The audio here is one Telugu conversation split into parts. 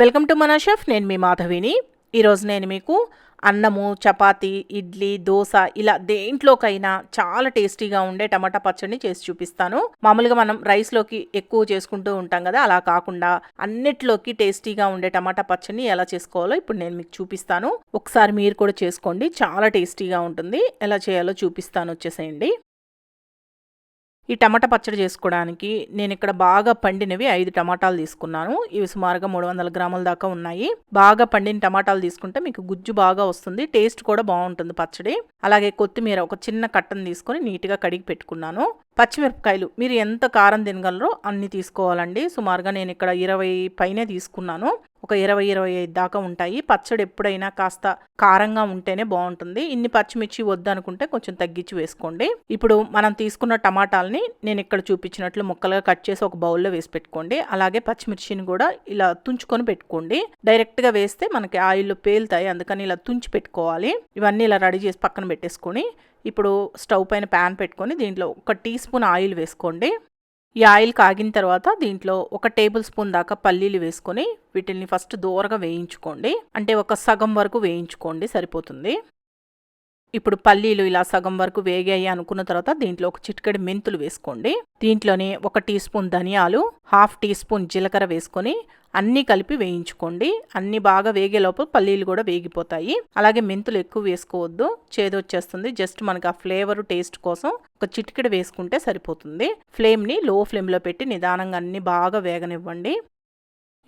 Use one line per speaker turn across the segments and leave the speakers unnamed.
వెల్కమ్ టు మన షెఫ్ నేను మీ మాధవిని. ఈరోజు నేను మీకు అన్నము చపాతీ ఇడ్లీ దోశ ఇలా దేంట్లోకైనా చాలా టేస్టీగా ఉండే టమాటా పచ్చడిని చేసి చూపిస్తాను. మామూలుగా మనం రైస్లోకి ఎక్కువ చేసుకుంటూ ఉంటాం కదా అలా కాకుండా అన్నిట్లోకి టేస్టీగా ఉండే టమాటా పచ్చడిని ఎలా చేసుకోవాలో ఇప్పుడు నేను మీకు చూపిస్తాను. ఒకసారి మీరు కూడా చేసుకోండి చాలా టేస్టీగా ఉంటుంది. ఎలా చేయాలో చూపిస్తాను వచ్చేసేయండి. ఈ టమాటా పచ్చడి చేసుకోవడానికి నేను ఇక్కడ బాగా పండినవి ఐదు టమాటాలు తీసుకున్నాను. ఇవి సుమారుగా మూడు వందల గ్రాముల దాకా ఉన్నాయి. బాగా పండిన టమాటాలు తీసుకుంటే మీకు గుజ్జు బాగా వస్తుంది టేస్ట్ కూడా బాగుంటుంది పచ్చడి. అలాగే కొత్తిమీర ఒక చిన్న కట్టను తీసుకొని నీట్గా కడిగి పెట్టుకున్నాను. పచ్చిమిరపకాయలు మీరు ఎంత కారం తినగలరో అన్ని తీసుకోవాలండి. సుమారుగా నేను ఇక్కడ ఇరవై పైనే తీసుకున్నాను. ఒక ఇరవై ఇరవై ఐదు దాకా ఉంటాయి. పచ్చడి ఎప్పుడైనా కాస్త కారంగా ఉంటేనే బాగుంటుంది. ఇన్ని పచ్చిమిర్చి వద్దనుకుంటే కొంచెం తగ్గించి వేసుకోండి. ఇప్పుడు మనం తీసుకున్న టమాటాలని నేను ఇక్కడ చూపించినట్లు ముక్కలుగా కట్ చేసి ఒక బౌల్లో వేసి పెట్టుకోండి. అలాగే పచ్చిమిర్చిని కూడా ఇలా తుంచుకొని పెట్టుకోండి. డైరెక్ట్గా వేస్తే మనకి ఆయిల్లో పేలుతాయి. అందుకని ఇలా తుంచి పెట్టుకోవాలి. ఇవన్నీ ఇలా రెడీ చేసి పక్కన పెట్టేసుకొని ఇప్పుడు స్టవ్ పైన ప్యాన్ పెట్టుకొని దీంట్లో ఒక టీ స్పూన్ ఆయిల్ వేసుకోండి. ఈ ఆయిల్ కాగిన తర్వాత దీంట్లో ఒక టేబుల్ స్పూన్ దాకా పల్లీలు వేసుకొని వీటిని ఫస్ట్ దూరగా వేయించుకోండి. అంటే ఒక సగం వరకు వేయించుకోండి సరిపోతుంది. ఇప్పుడు పల్లీలు ఇలా సగం వరకు వేగాయి అనుకున్న తర్వాత దీంట్లో ఒక చిటికెడు మెంతులు వేసుకోండి. దీంట్లోనే ఒక టీ స్పూన్ ధనియాలు హాఫ్ టీ స్పూన్ జీలకర్ర వేసుకొని అన్నీ కలిపి వేయించుకోండి. అన్ని బాగా వేగే లోపల పల్లీలు కూడా వేగిపోతాయి. అలాగే మెంతులు ఎక్కువ వేసుకోవద్దు. చేదొచ్చేస్తుంది జస్ట్ మనకి ఆ ఫ్లేవర్ టేస్ట్ కోసం ఒక చిటికెడు వేసుకుంటే సరిపోతుంది. ఫ్లేమ్ని లో ఫ్లేమ్లో పెట్టి నిదానంగా అన్ని బాగా వేగనివ్వండి.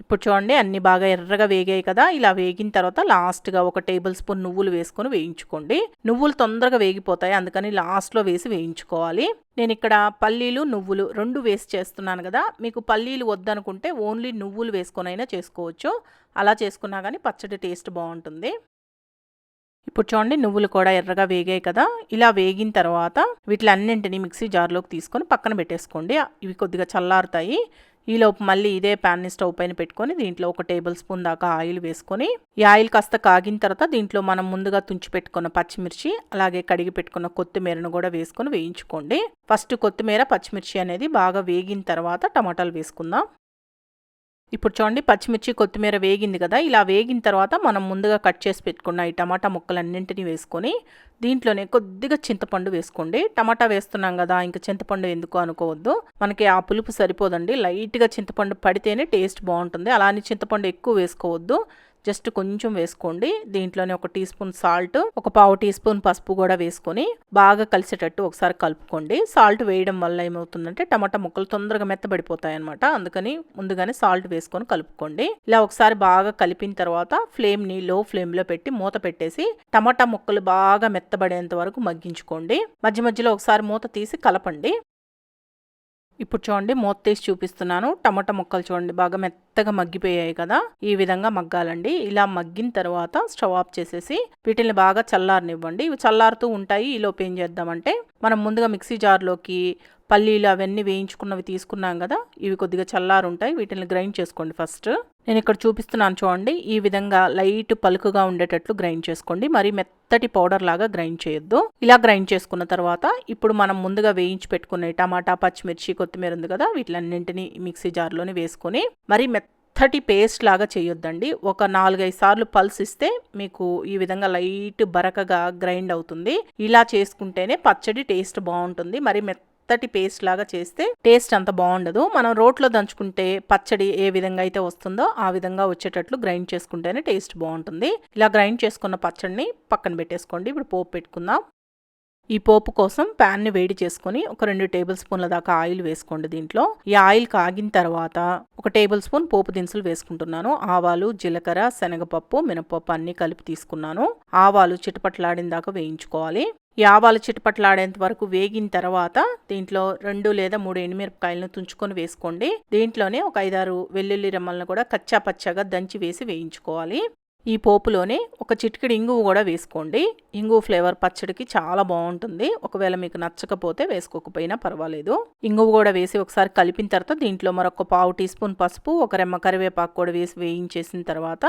ఇప్పుడు చూడండి అన్ని బాగా ఎర్రగా వేగాయి కదా. ఇలా వేగిన తర్వాత లాస్ట్గా ఒక టేబుల్ స్పూన్ నువ్వులు వేసుకొని వేయించుకోండి. నువ్వులు తొందరగా వేగిపోతాయి అందుకని లాస్ట్లో వేసి వేయించుకోవాలి. నేను ఇక్కడ పల్లీలు నువ్వులు రెండు వేసి చేస్తున్నాను కదా. మీకు పల్లీలు వద్దనుకుంటే ఓన్లీ నువ్వులు వేసుకొనైనా చేసుకోవచ్చు. అలా చేసుకున్నా కానీ పచ్చడి టేస్ట్ బాగుంటుంది. ఇప్పుడు చూడండి నువ్వులు కూడా ఎర్రగా వేగాయి కదా. ఇలా వేగిన తర్వాత వీటిలన్నింటినీ మిక్సీ జార్లోకి తీసుకొని పక్కన పెట్టేసుకోండి. ఇవి కొద్దిగా చల్లారుతాయి. ఈలోపు మళ్ళీ ఇదే ప్యాన్ని స్టవ్ పైన పెట్టుకొని దీంట్లో ఒక టేబుల్ స్పూన్ దాకా ఆయిల్ వేసుకొని ఈ ఆయిల్ కాస్త కాగిన తర్వాత దీంట్లో మనం ముందుగా తుంచి పెట్టుకున్న పచ్చిమిర్చి అలాగే కడిగి పెట్టుకున్న కొత్తిమీరను కూడా వేసుకొని వేయించుకోండి. ఫస్ట్ కొత్తిమీర పచ్చిమిర్చి అనేది బాగా వేగిన తర్వాత టమాటాలు వేసుకుందాం. ఇప్పుడు చూడండి పచ్చిమిర్చి కొత్తిమీర వేగింది కదా ఇలా వేగిన తర్వాత మనం ముందుగా కట్ చేసి పెట్టుకున్న ఈ టమాటా ముక్కలన్నింటినీ వేసుకొని దీంట్లోనే కొద్దిగా చింతపండు వేసుకోండి. టమాటా వేస్తున్నాం కదా ఇంకా చింతపండు ఎందుకు అనుకోవద్దు. మనకి ఆ పులుపు సరిపోదండి. లైట్గా చింతపండు పడితేనే టేస్ట్ బాగుంటుంది. అలానే చింతపండు ఎక్కువ వేసుకోవద్దు. జస్ట్ కొంచెం వేసుకోండి. దీంట్లోనే ఒక టీ స్పూన్ సాల్ట్ ఒక పావు టీ స్పూన్ పసుపు కూడా వేసుకొని బాగా కలిసేటట్టు ఒకసారి కలుపుకోండి. సాల్ట్ వేయడం వల్ల ఏమవుతుందంటే టమాటా ముక్కలు తొందరగా మెత్తబడిపోతాయి అనమాట అందుకని ముందుగానే సాల్ట్ వేసుకొని కలుపుకోండి. ఇలా ఒకసారి బాగా కలిపిన తర్వాత ఫ్లేమ్ని లో ఫ్లేమ్లో పెట్టి మూత పెట్టేసి టమాటా ముక్కలు బాగా మెత్తబడేంత వరకు మగ్గించుకోండి. మధ్య మధ్యలో ఒకసారి మూత తీసి కలపండి. ఇప్పుడు చూడండి మూత తీసి చూపిస్తున్నాను. టమాటా ముక్కలు చూడండి బాగా మెత్త మెత్తగా మగ్గిపోయాయి కదా ఈ విధంగా మగ్గాలండి. ఇలా మగ్గిన తర్వాత స్టవ్ ఆఫ్ చేసేసి వీటిని బాగా చల్లారనివ్వండి. ఇవి చల్లారుతూ ఉంటాయి. ఈలోపు ఏం చేద్దామంటే మనం ముందుగా మిక్సీ జార్లోకి పల్లీలు అవన్నీ వేయించుకున్నవి తీసుకున్నాం కదా ఇవి కొద్దిగా చల్లారు ఉంటాయి వీటిని గ్రైండ్ చేసుకోండి ఫస్ట్. నేను ఇక్కడ చూపిస్తున్నాను చూడండి ఈ విధంగా లైట్ పలుకుగా ఉండేటట్లు గ్రైండ్ చేసుకోండి. మరి మెత్తటి పౌడర్ లాగా గ్రైండ్ చేయొద్దు. ఇలా గ్రైండ్ చేసుకున్న తర్వాత ఇప్పుడు మనం ముందుగా వేయించి పెట్టుకునే టమాటా పచ్చిమిర్చి కొత్తిమీర ఉంది కదా వీటిలన్నింటినీ మిక్సీ జార్లోనే వేసుకొని మరి మెత్తటి పేస్ట్ లాగా చేయొద్దండి. ఒక నాలుగైదు సార్లు పల్స్ ఇస్తే మీకు ఈ విధంగా లైట్ బరకగా గ్రైండ్ అవుతుంది. ఇలా చేసుకుంటేనే పచ్చడి టేస్ట్ బాగుంటుంది. మరి మెత్త మెత్తటి పేస్ట్ లాగా చేస్తే టేస్ట్ అంత బాగుండదు. మనం రోట్లో దంచుకుంటే పచ్చడి ఏ విధంగా అయితే వస్తుందో ఆ విధంగా వచ్చేటట్లు గ్రైండ్ చేసుకుంటేనే టేస్ట్ బాగుంటుంది. ఇలా గ్రైండ్ చేసుకున్న పచ్చడిని పక్కన పెట్టేసుకోండి. ఇప్పుడు పోపు పెట్టుకుందాం. ఈ పోపు కోసం ప్యాన్ని వేడి చేసుకొని ఒక రెండు టేబుల్ స్పూన్ల దాకా ఆయిల్ వేసుకోండి దీంట్లో. ఈ ఆయిల్ కాగిన తర్వాత ఒక టేబుల్ స్పూన్ పోపు దినుసులు వేసుకుంటున్నాను. ఆవాలు జీలకర్ర శనగపప్పు మినపప్పు అన్ని కలిపి తీసుకున్నాను. ఆవాలు చిటపట్లాడిన దాకా వేయించుకోవాలి. ఈ ఆవాలు చిటపట్లాడేంత వరకు వేగిన తర్వాత దీంట్లో రెండు లేదా మూడు ఎండుమిరపకాయలను తుంచుకొని వేసుకోండి. దీంట్లోనే ఒక ఐదారు వెల్లుల్లి రెమ్మలను కూడా కచ్చా పచ్చగా దంచి వేసి వేయించుకోవాలి. ఈ పోపులోనే ఒక చిటికెడు ఇంగువ కూడా వేసుకోండి. ఇంగువ ఫ్లేవర్ పచ్చడికి చాలా బాగుంటుంది. ఒకవేళ మీకు నచ్చకపోతే వేసుకోకపోయినా పర్వాలేదు. ఇంగువ కూడా వేసి ఒకసారి కలిపిన తర్వాత దీంట్లో మరొక పావు టీ స్పూన్ పసుపు ఒక రెమ్మ కరివేపాకు కూడా వేసి వేయించేసిన తర్వాత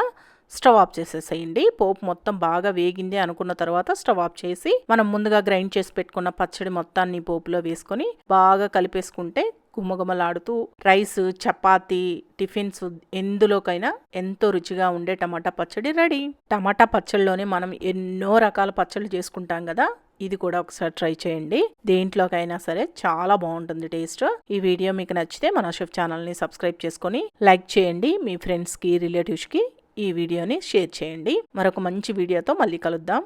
స్టవ్ ఆఫ్ చేసేసేయండి. పోపు మొత్తం బాగా వేగింది అనుకున్న తర్వాత స్టవ్ ఆఫ్ చేసి మనం ముందుగా గ్రైండ్ చేసి పెట్టుకున్న పచ్చడి మొత్తాన్ని పోపులో వేసుకొని బాగా కలిపేసుకుంటే గుమగుమలాడుతూ రైస్ చపాతీ టిఫిన్స్ ఎందులోకైనా ఎంతో రుచిగా ఉండే టమాటా పచ్చడి రెడీ. టమాటా పచ్చడిలోనే మనం ఎన్నో రకాల పచ్చళ్ళు చేసుకుంటాం కదా? ఇది కూడా ఒకసారి ట్రై చేయండి. దేంట్లోకైనా సరే చాలా బాగుంటుంది టేస్ట్. ఈ వీడియో మీకు నచ్చితే మన షెఫ్ ఛానల్ని సబ్స్క్రైబ్ చేసుకొని లైక్ చేయండి. మీ ఫ్రెండ్స్కి రిలేటివ్స్కి ఈ వీడియోని షేర్ చేయండి. మరొక మంచి వీడియోతో మళ్ళీ కలుద్దాం.